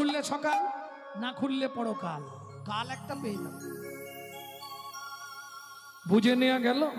খুললে সকাল, না খুললে পরকাল। কাল কাল একটা পেয়ে যাবে। বুঝে নেওয়া গেল?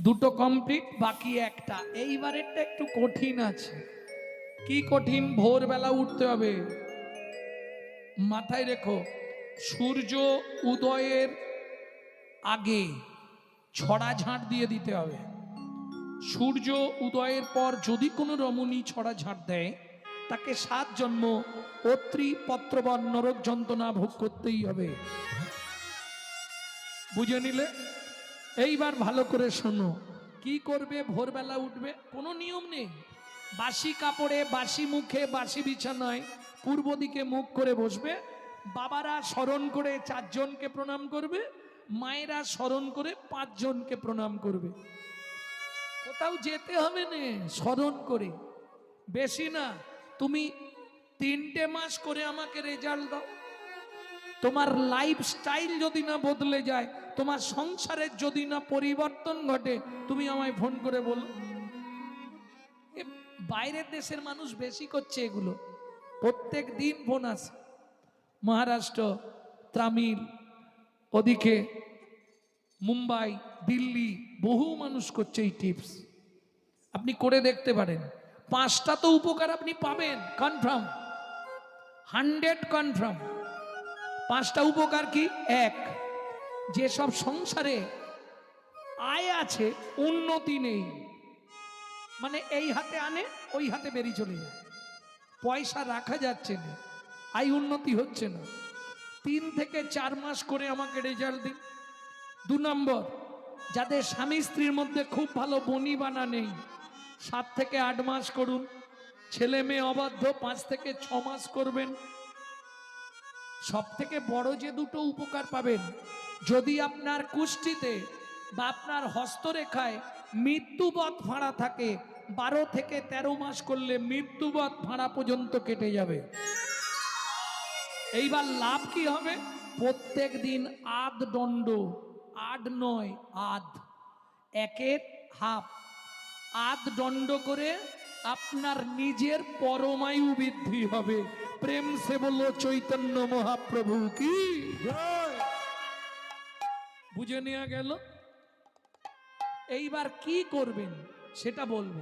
দুটো কমপ্লিট বাকি একটা। এইবারেরটা একটু কঠিন আছে। কি কঠিন? ভোরবেলা উঠতে হবে। মাথায় রেখো, সূর্য উদয়ের আগে ছড়া ঝাঁট দিয়ে দিতে হবে। সূর্য উদয়ের পর যদি কোনো রমণী ছড়া ঝাঁট দেয় তাকে সাত জন্ম, অত্রি পত্রবন নরক যন্ত্রণা ভোগ করতেই হবে। বুঝে নিলে? এইবার ভালো করে শোনো। কি করবে? ভোরবেলা উঠবে? কোনো নিয়ম নেই। বাসি কাপড়ে, বাসি মুখে, বাসি বিছানায় পূর্ব দিকে মুখ করে বসবে। বাবারা স্মরণ করে চারজনকে প্রণাম করবে। মায়েরা স্মরণ করে পাঁচজনকে প্রণাম করবে। কোথাও যেতে হবে না, স্মরণ করে। বেশি না। তুমি তিনটে মাস করে আমাকে রেজাল্ট দাও। তোমার লাইফস্টাইল যদি না বদলে যায়, তোমার সংসারের যদি না পরিবর্তন ঘটে, তুমি আমায় ফোন করে বলো। বাইরের দেশের মানুষ বেশি করছে এগুলো। প্রত্যেক দিন ফোন আসে। মহারাষ্ট্র, তামিল, ওদিকে মুম্বাই, দিল্লি, বহু মানুষ করছে এই টিপস আপনি করে দেখতে পারেন। পাঁচটা তো উপকার আপনি পাবেন কনফার্ম হান্ড্রেড কনফার্ম পাঁচটা উপকার কি? এক যেসব সংসারে আয় আছে, উন্নতি নেই। মানে এই হাতে আনে, ওই হাতে বেরিয়ে চলে যায়। পয়সা রাখা যাচ্ছে না, আয় উন্নতি হচ্ছে না। তিন থেকে চার মাস করে আমাকে রেজাল্ট দিন। দু নম্বর, যাদের স্বামী স্ত্রীর মধ্যে খুব ভালো বনি বানা নেই সাত থেকে আট মাস করুন। ছেলে মেয়ে অবাধ্য, পাঁচ থেকে ছ মাস করবেন। সব থেকে বড় যে দুটো উপকার পাবেন, যদি আপনার কুষ্টিতে বা আপনার হস্তরেখায় মৃত্যুবধ ফাঁড়া থাকে, বারো থেকে ১৩ মাস করলে মৃত্যুবধ ফাঁড়া পর্যন্ত কেটে যাবে। এইবার লাভ কি হবে? প্রত্যেক দিন আধ দণ্ড আধ নয়, আধ। একের হাফ। আধ দণ্ড করে আপনার নিজের পরমায়ু বৃদ্ধি হবে। প্রেম সে বলল চৈতন্য মহাপ্রভু কি? বুঝে নেওয়া গেল। এইবার কি করবেন সেটা বলব।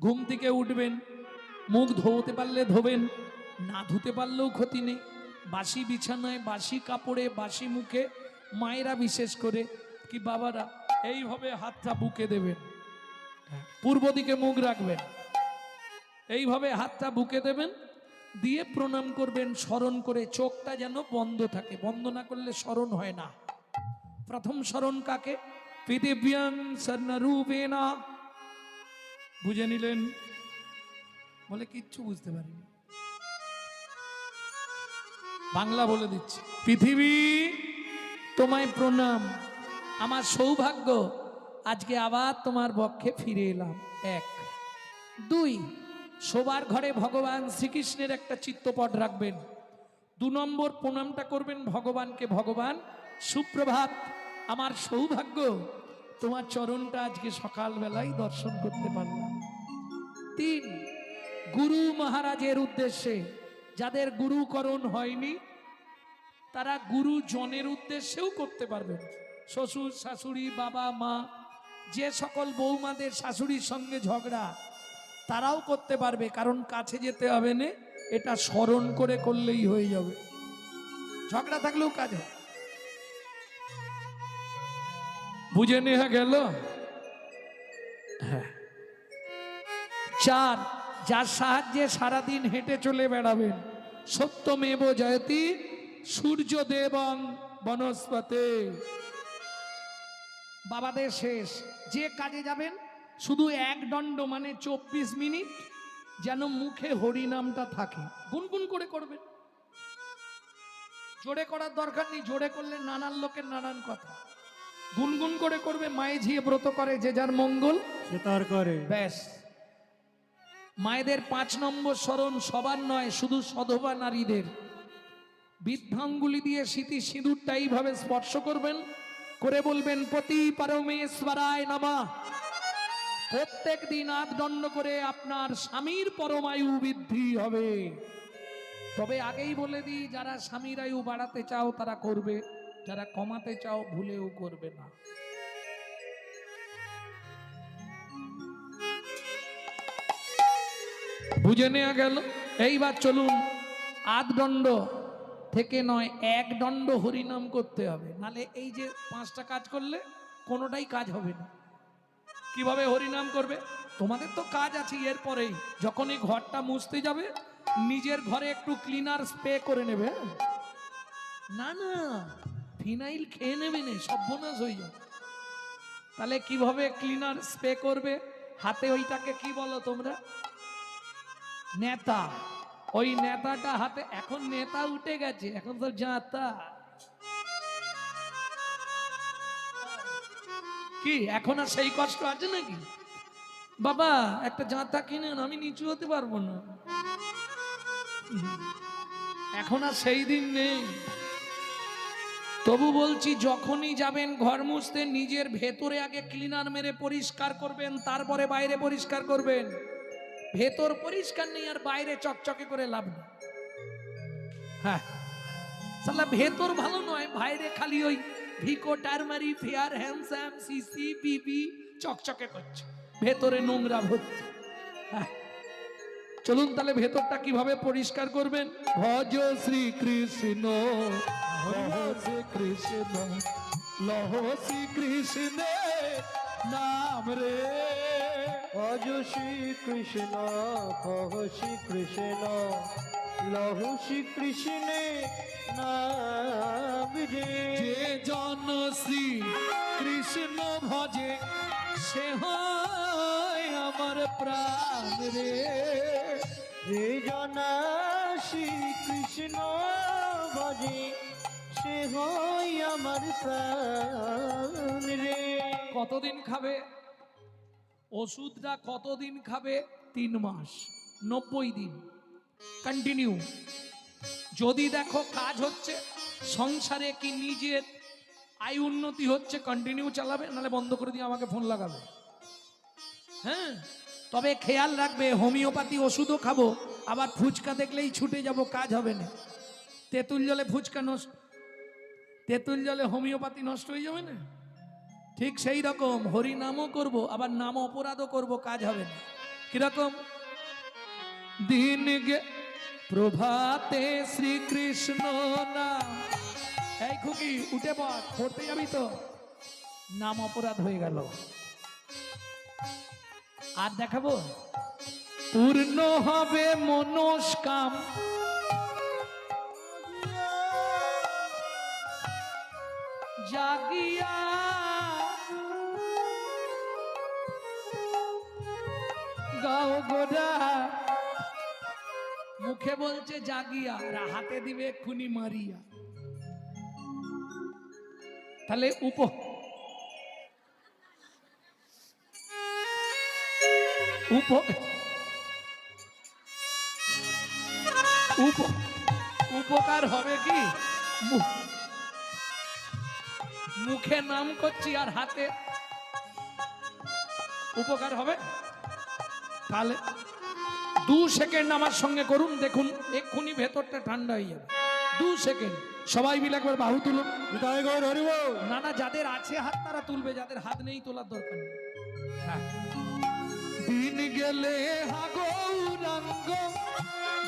ঘুম থেকে উঠবেন মুখ ধোতে পারলে ধোবেন না ধুতে পারলেও ক্ষতি নেই। বাসি বিছানায় বাসি কাপড়ে বাসি মুখে মায়েরা বিশেষ করে কি বাবারা এইভাবে হাতটা বুকে দেবেন। পূর্ব দিকে মুখ রাখবেন। এইভাবে হাতটা বুকে দেবেন, দিয়ে প্রণাম করবেন, স্মরণ করে চোখটা যেন বন্ধ থাকে। বন্ধ না করলে স্মরণ হয় না। প্রথম স্মরণ কাকে? পৃথিব্যাং বুঝে নিলেন? বলে কিচ্ছু বুঝতে পারিনি। বাংলা বলে দিচ্ছি। পৃথিবী, তোমায় প্রণাম। আমার সৌভাগ্য আজকে আবার তোমার বক্ষে ফিরে এলাম। এক। দুই, শোবার ঘরে ভগবান শ্রীকৃষ্ণের একটা চিত্তপট রাখবেন। দু নম্বর প্রণামটা করবেন ভগবানকে, ভগবান, সুপ্রভাত, আমার সৌভাগ্য, তোমার চরণটা আজকে সকালবেলায় দর্শন করতে পারলাম। তিন, গুরু মহারাজের উদ্দেশ্যে, যাদের গুরুকরণ হয়নি, তারা গুরুজনের উদ্দেশ্যেও করতে পারবেন। শ্বশুর, শাশুড়ি, বাবা, মা যে সকল বৌমাদের শাশুড়ির সঙ্গে ঝগড়া, তারাও করতে পারবে, কারণ কাছে যেতে হবে না, এটা স্মরণ করে করলেই হয়ে যাবে। ঝগড়া থাকলেও কাজ হয়। বুঝে নেওয়া গেল? হ্যাঁ। চার, যার সাহায্যে সারাদিন হেঁটে চলে বেড়াবেন সত্যমেব জয়তি সূর্যদেবং বনস্পতে। বাবাদের শেষ। যে কাজে যাবেন শুধু এক দণ্ড মানে চব্বিশ মিনিট যেন মুখে হরিনামটা থাকে। গুনগুন করে করবেন। জোরে করার দরকার নেই জোরে করলে নানান লোকের নানান কথা। গুনগুন করে করবে মায়ে ঝিয়ে ব্রত করে যে যার মঙ্গল সে তার করে। ব্যাস। মায়েদের পাঁচ নম্বর স্মরণ সবার নয় শুধু সধবা নারীদের। বৃদ্ধাঙ্গুলি দিয়ে স্মৃতি সিঁদুরটা এইভাবে স্পর্শ করবেন করে বলবেন, পতি পরমেশ্বরায় নামা। প্রত্যেক দিন দণ্ড করে আপনার স্বামীর পরমায়ু বৃদ্ধি হবে। তবে আগেই বলে দিই, যারা স্বামীর আয়ু বাড়াতে চাও, তারা করবে। যারা কমাতে চাও, ভুলেও করবে না। বুঝে নেওয়া গেল? এইবার চলুন আধ দণ্ড। থেকে নয়, এক দণ্ড হরিনাম করতে হবে। নালে এই যে পাঁচটা কাজ করলে, কোনোটাই কাজ হবে না। কীভাবে হরিনাম করবে? তোমাদের তো কাজ আছে এরপরেই যখন এই ঘরটা মুছতে যাবে, নিজের ঘরে একটু ক্লিনার স্প্রে করে নেবে? না না, ফিনাইল খেয়ে নেবে না, সর্বনাশ হয়ে যাবে। তাহলে কীভাবে ক্লিনার স্প্রে করবে? হাতে ওইটাকে কি বলো তোমরা? নেতা। ওই নেতাটা হাতে, এখন নেতা উঠে গেছে, এখন তো জাতা। কি, এখন আর সেই কষ্ট আছে নাকি? বাবা, একটা জাঁতা কিনেন আমি নিচু হতে পারব না। এখন আর সেই দিন নেই। তবু বলছি, যখনই যাবেন ঘর মুছতে, নিজের ভেতরে আগে ক্লিনার মেরে পরিষ্কার করবেন, তারপরে বাইরে পরিষ্কার করবেন। ভেতর পরিষ্কার নেই আর বাইরে চকচকে করে লাভ নেই। হ্যাঁ। ভেতর ভালো নয়, বাইরে খালি ওই Vicco, turmeric, fair, handsome, CC, BB চকচকে করছে। ভেতরে নোংরা ভর্তি। হ্যাঁ। চলুন তাহলে ভেতরটা কীভাবে পরিষ্কার করবেন? ভজ শ্রী কৃষ্ণ কৃষ্ণ, লহ শ্রী কৃষ্ণ নাম রে। ভজ শ্রী কৃষ্ণ কহ শ্রী কৃষ্ণ লহু শ্রী কৃষ্ণে রে যে জন শ্রী কৃষ্ণ ভজে সে হয় আমার প্রাণ রে। যে জনা শ্রী কৃষ্ণ ভজে সে আমার প্রাণ রে। কতদিন খাবে? ওষুধটা কতদিন খাবে? তিন মাস। নব্বই দিন। কন্টিনিউ যদি দেখো কাজ হচ্ছে, সংসারে কি নিজের আয় উন্নতি হচ্ছে কন্টিনিউ চালাবে নাহলে বন্ধ করে দিয়ে আমাকে ফোন লাগাবে। হ্যাঁ? তবে খেয়াল রাখবে, হোমিওপ্যাথি ওষুধও খাব, আবার ফুচকা দেখলেই ছুটে যাব, কাজ হবে না। তেঁতুল জলে ফুচকা নষ্ট, তেঁতুল জলে হোমিওপ্যাথি নষ্ট হয়ে যাবে না? ঠিক সেই রকম হরি নামও করব, আবার নাম অপরাধও করব, কাজ হবে না। কীরকম দিন প্রভাতে শ্রীকৃষ্ণ নাম। এই খুকি, উঠে পড়, পড়তে যাবি তো। নাম অপরাধ হয়ে গেল। আর দেখাবো? পূর্ণ হবে মনস্কাম। জাগিয়া গাও গোড়া মুখে বলছে, জাগিয়া, আর হাতে দিবে এক্ষুনি মারিয়া। তাহলে উপ। উপকার হবে কি? মুখে নাম করছি আর হাতে। উপকার হবে? তাহলে দু সেকেন্ড আমার সঙ্গে করুন দেখুন এক্ষুনি ভেতরটা ঠান্ডা হয়ে যাবে। দু সেকেন্ড। সবাই মিলে একবার বাহু তুলুন না না যাদের আছে হাত তারা তুলবে যাদের হাত নেই তোলার দরকার নেই। হ্যাঁ। দিন গেলে হাগৌরাঙ্গ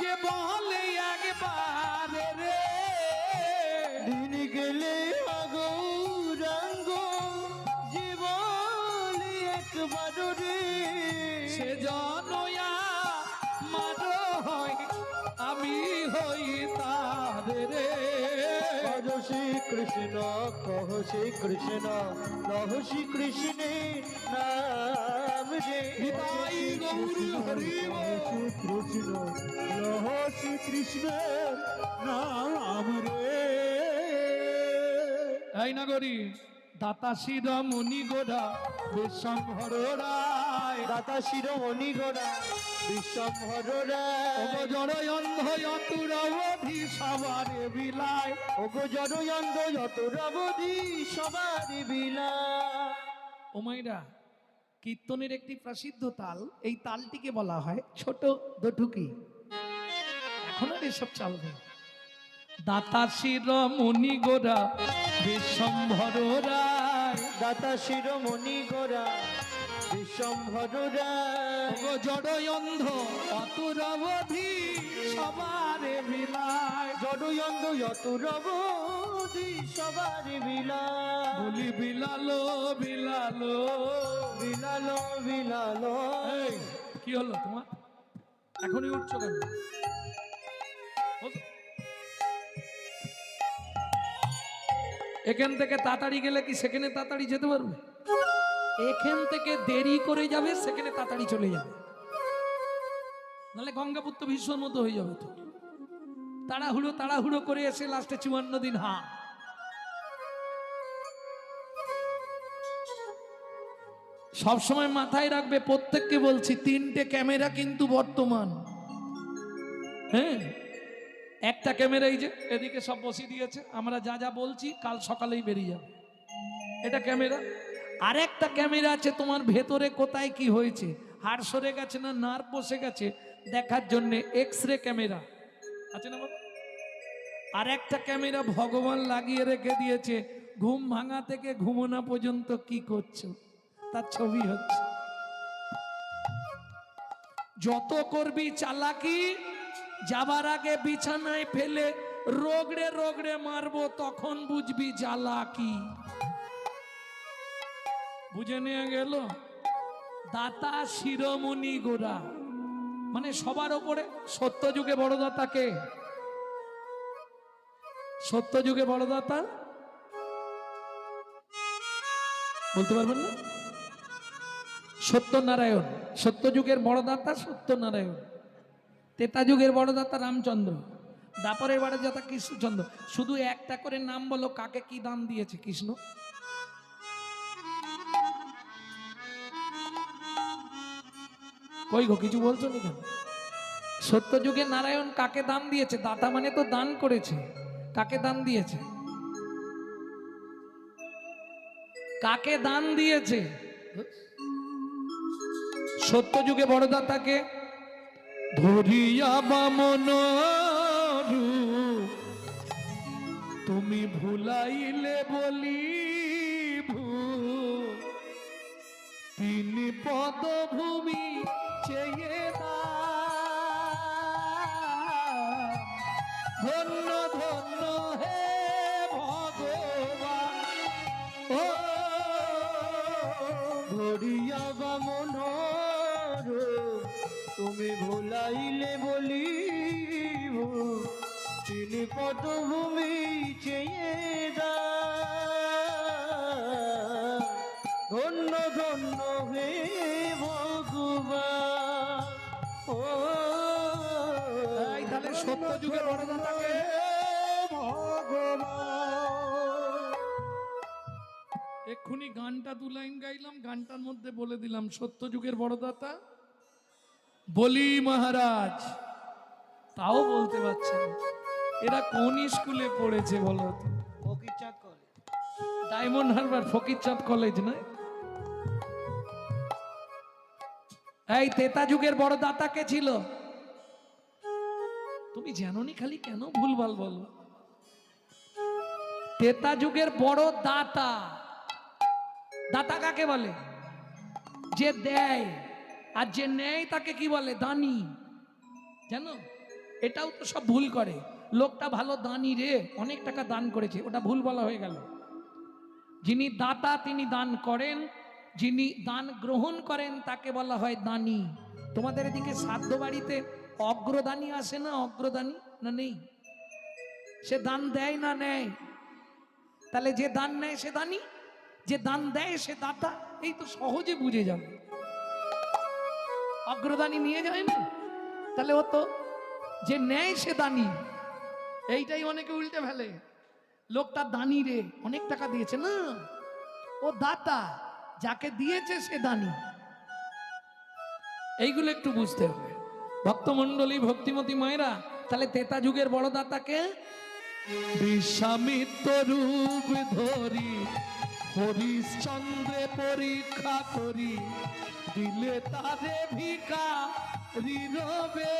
যে বলে একবার রে। দিন গেলে শ্রী কৃষ্ণ লহ শ্রী কৃষ্ণে নাম রে নিতাই গৌর হরি শ্রী কৃষ্ণ লহ শ্রী কৃষ্ণ নাম রে। এই নগরী দাতা শির মুনি গোড়া রায়। দাতা শিরোমণি গোড়া বিশ্বম্ভর অবজর অন্ধ অতুরবধি সবারে বিলায় ওগো জনয়ন্দ যত রবধি সবার বিলা ওমাইরা কীর্তনের একটি প্রসিদ্ধ তাল এই তালটিকে বলা হয় ছোট দটুকি। এখন আর এসব চালবে দাতা শির মুনি গোরা বিশ্বম্ভর রায়। দাতা শিরোমণি গোরা অন্ধ সবার বিলায়। বলি বিলালো বিলালো। বিলালো বিলালো। কি হলো তোমার? এখনই উঠছো কেন? এখান থেকে তাড়াতাড়ি গেলে কি সেখানে তাড়াতাড়ি যেতে পারবে? এখান থেকে দেরি করে যাবে, সেখানে তাড়াতাড়ি চলে যাবে। নাহলে গঙ্গাপুত্র ভীষণ মতো হয়ে যাবে তো। তাড়াহুড়ো তাড়াহুড়ো করে এসে লাস্টে চুয়ান্ন দিন, হা। সবসময় মাথায় রাখবে, প্রত্যেককে বলছি, তিনটে ক্যামেরা কিন্তু বর্তমান। হ্যাঁ? একটা ক্যামেরা এই যে, এদিকে সব বসিয়ে দিয়েছে। আমরা যা যা বলছি, কাল সকালেই বেরিয়ে যাবে। এটা ক্যামেরা। আর একটা ক্যামেরা আছে, তোমার ভেতরে কোথায় কি হয়েছে? হাড় সরে গেছে না নার্ভ বসে গেছে? দেখার জন্য এক্স রে ক্যামেরা। আছে না বাবা? আর একটা ক্যামেরা ভগবান লাগিয়ে রেখে দিয়েছে, ঘুম ভাঙা থেকে ঘুমোনা পর্যন্ত কি করছ? তার ছবি হচ্ছে। যত করবি চালাকি, যাবার আগে বিছানায় ফেলে রোগড়ে রোগড়ে মারবো, তখন বুঝবি জ্বালা কি। বুঝে নিয়ে গেল? দাতা শিরোমণি গোরা। মানে সবার ওপরে সত্য যুগে বড় দাতাকে সত্য যুগে বড় দাতা বলতে পারবেন না? সত্যনারায়ণ। সত্যযুগের বড়দাতা সত্যনারায়ণ। তেতা যুগের বড়দাতা রামচন্দ্র। দাপরের বড়দাতা কৃষ্ণচন্দ্র। শুধু একটা করে নাম বলো, কাকে কি দান দিয়েছে কৃষ্ণ? কই গো কিছু বলছো না কেন? সত্যযুগে নারায়ণ কাকে দান দিয়েছে? দাতা মানে তো দান করেছে। কাকে দান দিয়েছে? কাকে দান দিয়েছে? সত্যযুগে বড়দাতাকে ধরিয়া বামন তুমি ভুলাইলে বলি ভূ- তিনি পদভূমি চেয়ে। ধন্য ধন্য হে ভগবান ও, ধরিয়া বামন তুমি ভুলাইলে বলিব তিনি পটভূমি চেয়ে দাও। সত্য বড়দাতাকে। ভগবান। এক্ষুনি গানটা দু লাইন গাইলাম গানটার মধ্যে বলে দিলাম সত্য যুগের বড়দাতা। বলি মহারাজ তাও বলতে পারছে এরা কোন স্কুলে পড়েছে বলো তো? ফকির চাঁদ ডায়মন্ড হারবার ফকিরচাঁদ কলেজ নয়? এই তেতা যুগের বড় দাতা কে ছিল? তুমি জানোনি খালি কেন ভুলভাল বলো? তেতা যুগের বড় দাতা। দাতা কাকে বলে? যে দেয় আর যে নেয় তাকে কি বলে? দানি। জানো? এটাও তো সব ভুল করে। লোকটা ভালো দানি রে, অনেক টাকা দান করেছে, ওটা ভুল বলা হয়ে গেল। যিনি দাতা তিনি দান করেন, যিনি দান গ্রহণ করেন তাকে বলা হয় দানি। তোমাদের এদিকে সাধ্য বাড়িতে অগ্রদানী আসে না অগ্রদানী? না নেই? সে দান দেয় না নেয়? তাহলে যে দান নেয় সে দানি? যে দান দেয় সে দাতা? এই তো সহজে বুঝে যাবে। অগ্রদানী নিয়ে যায় না? তাহলে ও তো যে নেয় সে দানি। এইটাই অনেকে উল্টে ফেলে। লোকটা দানি রে, অনেক টাকা দিয়েছে না? ও দাতা, যাকে দিয়েছে সে দানি। এইগুলো একটু বুঝতে হবে। ভক্তমণ্ডলী, ভক্তিমতী মায়েরা, তাহলে তেতা যুগের বড় রূপ ধরি, হরিশ্চন্দ্রে পরীক্ষা করি, দিলে তারে ভিকা রিরবে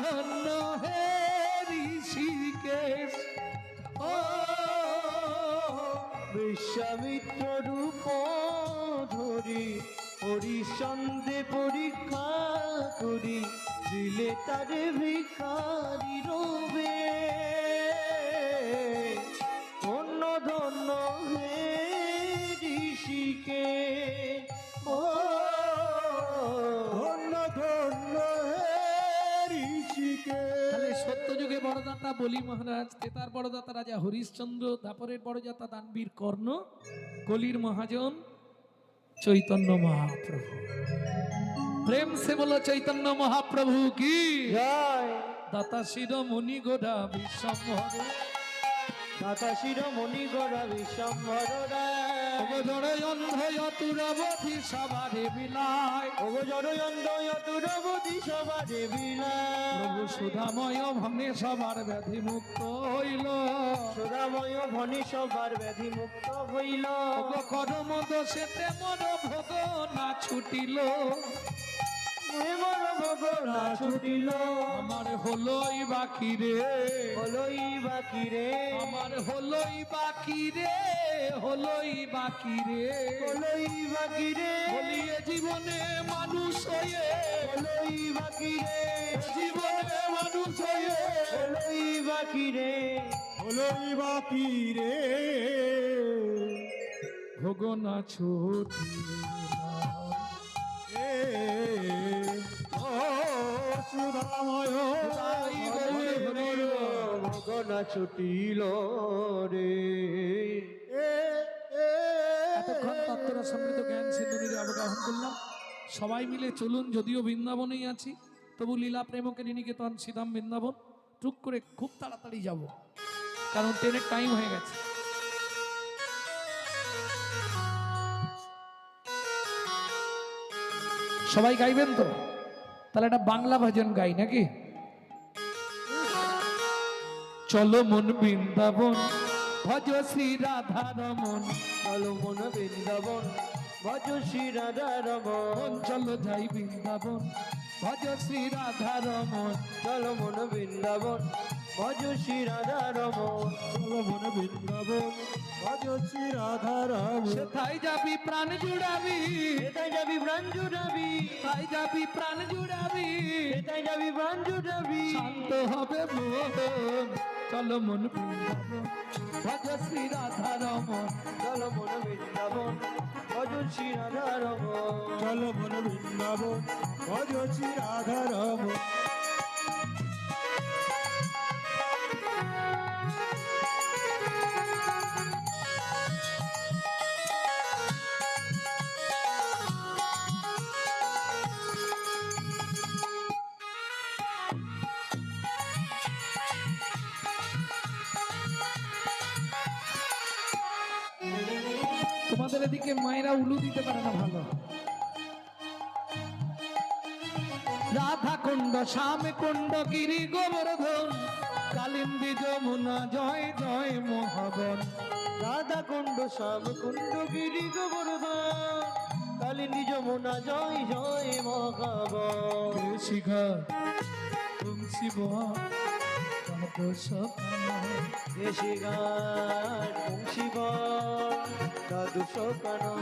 ধন্য হে ঋষিকেশ, ও বিশ্বামিত্র হরিচন্দ্রে পরীক্ষা করি, দিলে তারে ভিখারি রবে। ধন্য ধন্য হে ঋষিকে। ও, ধন্য ধন্য হে ঋষিকে। সত্যযুগে বড়দাতা বলি মহারাজ, তেতার বড়দাতা রাজা হরিশ্চন্দ্র, দাপরের বড়দাতা দানবীর কর্ণ, কলির মহাজন চৈতন্য মহাপ্রভু। প্রেম সে বলো চৈতন্য মহাপ্রভু কি? দাতা শির মুনি গোড়া বিশ্বম্ভর। দাতা শিরোমণি গড়া বিশ্বম্ভর জড়ে অন্ধ অতুরবধি সবারে বিলায় ওগ জড়য়ন্দ অতুরবতী সবারে বিনা প্রভু সুধাময় ভনে সবার ব্যাধি মুক্ত হইল। ভনি সবার ব্যাধি মুক্ত হইল কর্ম দোষেতে মন ভোগ না ছুটিল। মর ভগনা ছুটিল। আমার হলোই বাকি রে। হলই বাকি রে। আমার হলোই বাকি রে হলোই বাকি রে। হলই বাকি রে। জীবনে মানুষ হয়ে। হলই বাকি রে। জীবনে মানুষ হয়ে। হলই বাকি রে। হলই বাকি রে? ভোগ না ছুটি সুধাময় ভগনা ছুটিল রে। এতক্ষণ তত্ত্বরা সমৃদ্ধ জ্ঞান সিন্ধুরির অবগাহন করলাম। সবাই মিলে চলুন যদিও বৃন্দাবনেই আছি তবু লীলা প্রেমকে নিকেতন শ্রীধাম বৃন্দাবন। টুক করে খুব তাড়াতাড়ি যাব। কারণ ট্রেনের টাইম হয়ে গেছে। সবাই গাইবেন তো? তাহলে একটা বাংলা ভজন গাই নাকি? চলো মন বৃন্দাবন ভজ শ্রী রাধা রমন। চলো মন বৃন্দাবন ভজ শ্রী রাধা রমন। মন চলো যাই বৃন্দাবন ভজ শ্রী রাধা রমন। চলো মন বৃন্দাবন ভজ শ্রী রাধা রমন চলো মন বৃন্দাবন। ভজ শ্রী রাধা রমন যাবি প্রাণ জুড়াবি। এটাই যাবি প্রাণ জুড়াবি। তাই যাবি প্রাণ জুড়াবি। এটাই যাবি প্রাণ জুড়াবি। শান্ত হবে মন চলো মন বৃন্দাবন। ভজ শ্রী রাধা রমন চলো মন বৃন্দাবন। ভজ শ্রী রাধা রমন চলো মন বৃন্দাবন। তোমাদের এদিকে মায়েরা উলু দিতে পারে না ভালো। রাধা কুণ্ড শ্যাম কুণ্ড গিরি গোবর্ধন কালিন্দী যমুনা জয় জয় মহাবন। রাধা কুণ্ড শ্যাম কুণ্ড গিরি গোবর্ধন কালিনী যমুনা জয় জয় মহাব শিখর তুলসী কত সকাল দেশি গান শিব দাদু শোকানো